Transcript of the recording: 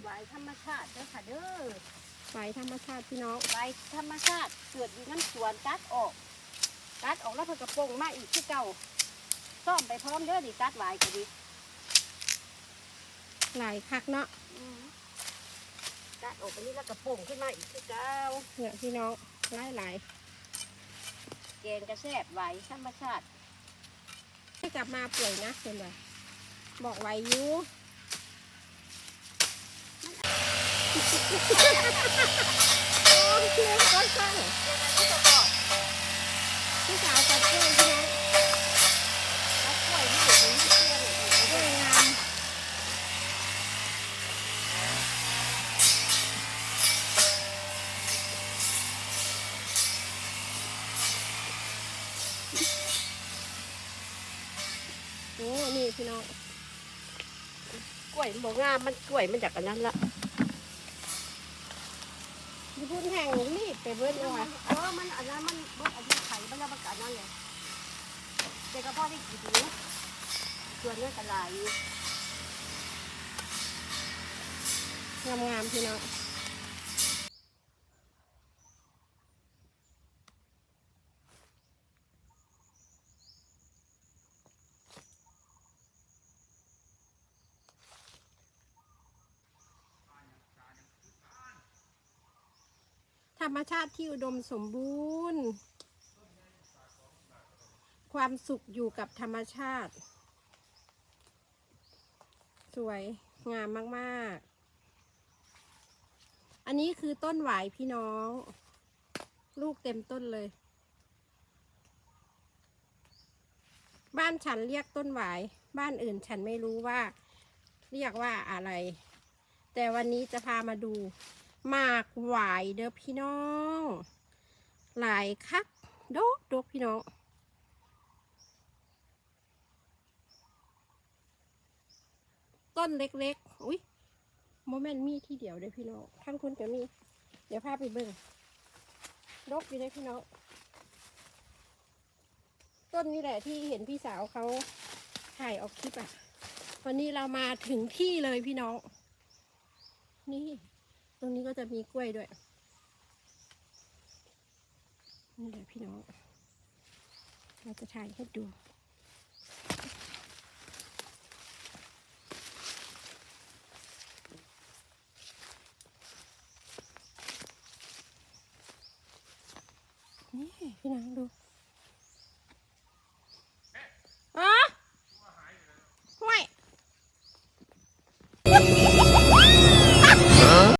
หวายธรรมชาติเด้อค่ะเด้อไหวธรรมชาติพี่น้องหวายธรรมชาติเกิดอยู่น้ำสวนตัดออก ตัดออกแล้วเพิ่นกระโปรงมาอีกที่เก่าซ่อมไปพร้อมเด้อดิตัดหวายก็ดีหลายคักเนาะอืมตัดออกไปนี่แล้วกระโปรงขึ้นมาอีกที่เก่าเนี่ยพี่น้องหลายหลายแกงกระแซบหวายธรรมชาติให้กลับมาป่วยนะเห็นไหมบอกไว้อยู โอ้ยเชื่อก็สั่งที่จะบอกพี่สาวตัดกล้วยพี่น้องตัดกล้วยนี่อยู่ในเชื่อเลยกล้วยงามโอ้นี่พี่น้องกล้วยมันบ่งามมันกล้วยมันจากอันนั้นละ ญี่ปุ่นแห่งรีบไปเบิ้ลเอเลยอมันอันนั้นมันมันอายุไขมันแล้วมันก็อันนั้นเลยแต่ก็พอได้กินอยู่ส่วนเนื้อกระลายอยู่งามงามๆพี่น้อง ธรรมชาติที่อุดมสมบูรณ์ ความสุขอยู่กับธรรมชาติ สวยงามมาก ๆ อันนี้คือต้นหวายพี่น้อง ลูกเต็มต้นเลย บ้านฉันเรียกต้นหวาย บ้านอื่นฉันไม่รู้ว่า เรียกว่าอะไร แต่วันนี้จะพามาดู มากหวายเด้อพี่น้อง หลายคักโดกโดกพี่น้องต้นเล็กๆ อุ้ยโมเมนต์มีที่เดียวเด้อพี่น้องทั้งคุณจะมี เดี๋ยวพาไปเบิ่งดกอยู่เลยพี่น้อง ต้นนี้แหละที่เห็นพี่สาวเขาถ่ายออกคลิปอะ วันนี้เรามาถึงที่เลยพี่น้อง นี่ ตรงนี้ก็จะมีกล้วยด้วย นี่แหละพี่น้อง เราจะถ่ายให้ดูนี่พี่น้องดู